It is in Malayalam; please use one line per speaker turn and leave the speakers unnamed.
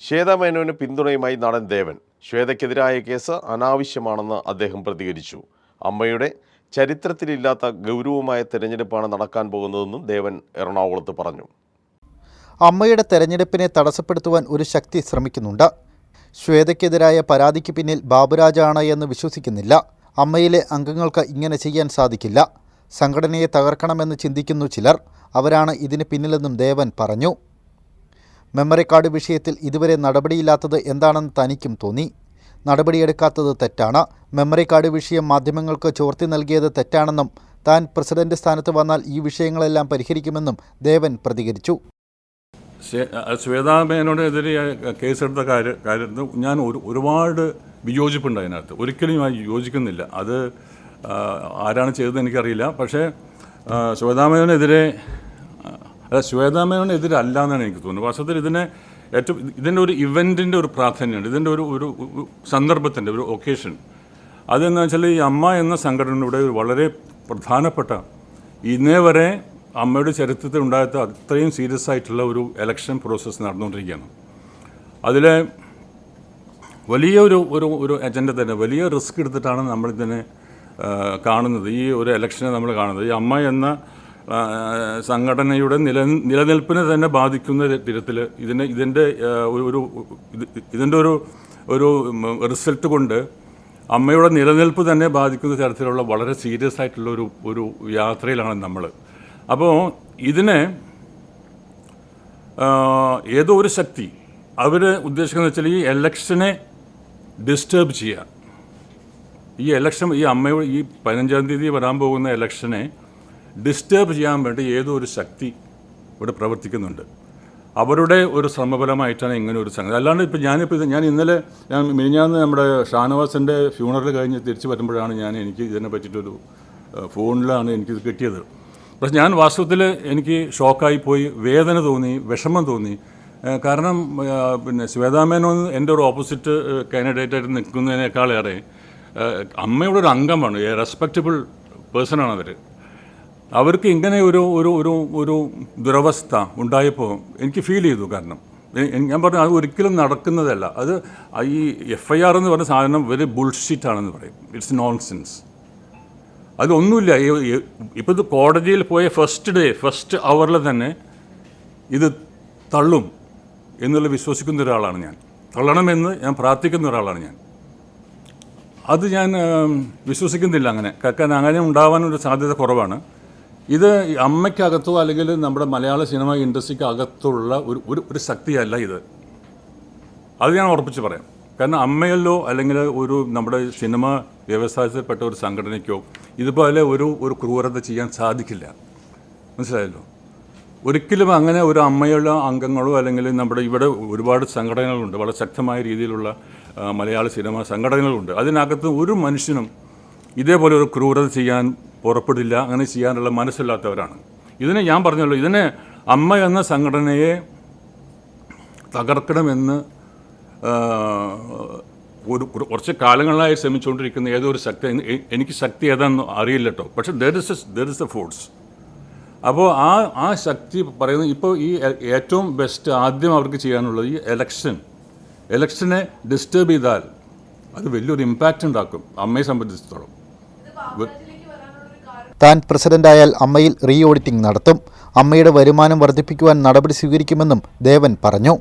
ശ്വേത മേനോന് പിന്തുണയുമായി നടൻ ദേവൻ. ശ്വേതയ്ക്കെതിരായ കേസ് അനാവശ്യമാണെന്ന് അദ്ദേഹം പ്രതികരിച്ചു. അമ്മയുടെ ചരിത്രത്തിലില്ലാത്ത ഗൗരവമായ തെരഞ്ഞെടുപ്പാണ് നടക്കാൻ പോകുന്നതെന്നും ദേവൻ എറണാകുളത്ത് പറഞ്ഞു.
അമ്മയുടെ തെരഞ്ഞെടുപ്പിനെ തടസ്സപ്പെടുത്തുവാൻ ഒരു ശക്തി ശ്രമിക്കുന്നുണ്ട്. ശ്വേതയ്ക്കെതിരായ പരാതിക്ക് പിന്നിൽ ബാബുരാജാണ് എന്ന് വിശ്വസിക്കുന്നില്ല. അമ്മയിലെ അംഗങ്ങൾക്ക് ഇങ്ങനെ ചെയ്യാൻ സാധിക്കില്ല. സംഘടനയെ തകർക്കണമെന്ന് ചിന്തിക്കുന്നു ചിലർ. അവരാണ് ഇതിന് പിന്നിലെന്നും ദേവൻ പറഞ്ഞു. മെമ്മറി കാർഡ് വിഷയത്തിൽ ഇതുവരെ നടപടിയില്ലാത്തത് എന്താണെന്ന് തനിക്കും തോന്നി. നടപടിയെടുക്കാത്തത് തെറ്റാണ്. മെമ്മറി കാർഡ് വിഷയം മാധ്യമങ്ങൾക്ക് ചോർത്തി നൽകിയത് തെറ്റാണെന്നും താൻ പ്രസിഡന്റ് സ്ഥാനത്ത് വന്നാൽ ഈ വിഷയങ്ങളെല്ലാം പരിഹരിക്കുമെന്നും ദേവൻ പ്രതികരിച്ചു.
ശ്വേതാ മേനോനെതിരെ കേസെടുത്ത കാര്യ കാര്യത്തിൽ ഞാൻ ഒരു ഒരുപാട് വിയോജിപ്പുണ്ട് അതിനകത്ത്. ഒരിക്കലും ഞാൻ യോജിക്കുന്നില്ല. അത് ആരാണ് ചെയ്തതെന്ന് എനിക്കറിയില്ല. പക്ഷേ ആ, ശ്വേതാ മേനോനെതിരെ ആ, അല്ല ശ്വേതാ മേനോനെതിരെ എന്നാണ് എനിക്ക് തോന്നുന്നത്. വാസ്തവത്തിൽ ഇതിനെ ഏറ്റവും ഇതിന്റെ ഒരു ഇവന്റിന്റെ ഒരു പ്രാധാന്യമുണ്ട്. ഇതിന്റെ ഒരു ഒരു സന്ദർഭത്തിന്റെ ഒരു ഒക്കേഷൻ. അതെന്ന് വെച്ചാൽ ഈ അമ്മ എന്ന സംഘടനയുടെ വളരെ പ്രധാനപ്പെട്ട ഇന്നേ വരെ അമ്മയുടെ ചരിത്രത്തിൽ ഉണ്ടായത് അത്രയും സീരിയസ് ആയിട്ടുള്ള ഒരു എലക്ഷൻ പ്രോസസ്സ് നടന്നുകൊണ്ടിരിക്കുകയാണ്. അതിൽ വലിയൊരു ഒരു ഒരു അജണ്ട തന്നെ വലിയ റിസ്ക് എടുത്തിട്ടാണ് നമ്മളിതിനെ കാണുന്നത്. ഈ ഒരു ഇലക്ഷനെ നമ്മൾ കാണുന്നത്. ഈ അമ്മ എന്ന സംഘടനയുടെ നില നിലനിൽപ്പിനെ തന്നെ ബാധിക്കുന്ന തരത്തിൽ ഇതിനെ ഇതിന്റെ ഒരു ഇതിന്റെ ഒരു ഒരു റിസൾട്ട് കൊണ്ട് അമ്മയുടെ നിലനിൽപ്പ് തന്നെ ബാധിക്കുന്ന തരത്തിലുള്ള വളരെ സീരിയസ് ആയിട്ടുള്ള ഒരു ഒരു യാത്രയിലാണ് നമ്മൾ അപ്പോൾ ഇതിനെ ഏതോ ഒരു ശക്തി അവർ ഉദ്ദേശിക്കുന്നത് വെച്ചാൽ ഈ എലക്ഷനെ ഡിസ്റ്റേബ് ചെയ്യുക ഈ എലക്ഷൻ ഈ അമ്മയുടെ ഈ പതിനഞ്ചാം തീയതി വരാൻ പോകുന്ന എലക്ഷനെ ഡിസ്റ്റർബ് ചെയ്യാൻ വേണ്ടി ഏതോ ഒരു ശക്തി ഇവിടെ പ്രവർത്തിക്കുന്നുണ്ട്. അവരുടെ ഒരു ശ്രമഫലമായിട്ടാണ് ഇങ്ങനെ ഒരു സംഗതി. അല്ലാണ്ട് ഇപ്പോൾ ഞാനിപ്പോൾ ഇത് ഞാൻ ഇന്നലെ ഞാൻ മിനിഞ്ഞാന്ന് നമ്മുടെ ഷാനവാസിന്റെ ഫ്യൂണറൽ കഴിഞ്ഞ് തിരിച്ചു വരുമ്പോഴാണ് ഞാൻ എനിക്ക് ഇതിനെ പറ്റിയിട്ടൊരു ഫോണിലാണ് എനിക്കിത് കിട്ടിയത്. പക്ഷെ ഞാൻ വാസ്തവത്തിൽ എനിക്ക് ഷോക്കായി പോയി വേദന തോന്നി വിഷമം തോന്നി. കാരണം പിന്നെ ശ്വേതാമേനോൻ എന്റെ ഒരു ഓപ്പോസിറ്റ് കാൻഡിഡേറ്റായിട്ട് നിൽക്കുന്നതിനേക്കാളേറെ അമ്മയുടെ ഒരു അംഗമാണ് റെസ്പെക്റ്റബിൾ പേഴ്സണാണ് അവർ അവർക്ക് ഇങ്ങനെ ഒരു ഒരു ഒരു ഒരു ദുരവസ്ഥ ഉണ്ടായപ്പോൾ എനിക്ക് ഫീൽ ചെയ്തു കാരണം. ഞാൻ പറഞ്ഞു അത് ഒരിക്കലും നടക്കുന്നതല്ല. അത് ഈ എഫ് ഐ ആർ എന്ന് പറഞ്ഞ സാധനം വെരി ബുൾഷിറ്റ് ആണെന്ന് പറയും. ഇറ്റ്സ് നോൺസെൻസ് അതൊന്നുമില്ല. ഇപ്പോൾ ഇത് കോടതിയിൽ പോയ ഫസ്റ്റ് ഡേ ഫസ്റ്റ് അവറിൽ തന്നെ ഇത് തള്ളും എന്നുള്ള വിശ്വസിക്കുന്ന ഒരാളാണ് ഞാൻ. തള്ളണമെന്ന് ഞാൻ പ്രാർത്ഥിക്കുന്ന ഒരാളാണ് ഞാൻ. അത് ഞാൻ വിശ്വസിക്കുന്നില്ല അങ്ങനെ. കാരണം അങ്ങനെ ഉണ്ടാവാനൊരു സാധ്യത കുറവാണ്. ഇത് അമ്മയ്ക്കകത്തോ അല്ലെങ്കിൽ നമ്മുടെ മലയാള സിനിമ ഇൻഡസ്ട്രിക്ക് അകത്തുള്ള ഒരു ഒരു ഒരു ശക്തിയല്ല ഇത്. അത് ഞാൻ ഉറപ്പിച്ച് പറയാം. കാരണം അമ്മയല്ലോ അല്ലെങ്കിൽ ഒരു നമ്മുടെ സിനിമ വ്യവസായത്തിൽപ്പെട്ട ഒരു സംഘടനയ്ക്കോ ഇതുപോലെ ഒരു ഒരു ക്രൂരത ചെയ്യാൻ സാധിക്കില്ല. മനസ്സിലായല്ലോ? ഒരിക്കലും അങ്ങനെ ഒരു അമ്മയുള്ള അംഗങ്ങളോ അല്ലെങ്കിൽ നമ്മുടെ ഇവിടെ ഒരുപാട് സംഘടനകളുണ്ട്. വളരെ ശക്തമായ രീതിയിലുള്ള മലയാള സിനിമ സംഘടനകളുണ്ട്. അതിനകത്ത് ഒരു മനുഷ്യനും ഇതേപോലെ ഒരു ക്രൂരത ചെയ്യാൻ പുറപ്പെടില്ല അങ്ങനെ ചെയ്യാനുള്ള മനസ്സില്ലാത്തവരാണ്. ഇതിനെ ഞാൻ പറഞ്ഞല്ലോ ഇതിനെ അമ്മ എന്ന സംഘടനയെ തകർക്കണമെന്ന് ഒരു- കുറച്ച് കാലങ്ങളായി ശ്രമിച്ചുകൊണ്ടിരിക്കുന്ന ഏതോ ഒരു ശക്തി എനിക്ക് ശക്തി ഏതാണെന്ന് അറിയില്ല കേട്ടോ. പക്ഷേ there is there is a force അപ്പോൾ ആ ആ ശക്തി പറയുന്നത് ഇപ്പോൾ ഈ ഏറ്റവും ബെസ്റ്റ് ആദ്യം അവർക്ക് ചെയ്യാനുള്ളത് ഈ എലക്ഷൻ എലക്ഷനെ ഡിസ്റ്റർബ് ചെയ്താൽ അത് വലിയൊരു ഇമ്പാക്റ്റ് ഉണ്ടാക്കും അമ്മയെ സംബന്ധിച്ചിടത്തോളം.
താൻ പ്രസിഡന്റായാൽ അമ്മയിൽ റീ ഓഡിറ്റിംഗ് നടത്തും. അമ്മയുടെ വരുമാനം വർദ്ധിപ്പിക്കുവാൻ നടപടി സ്വീകരിക്കുമെന്നും ദേവൻ പറഞ്ഞു.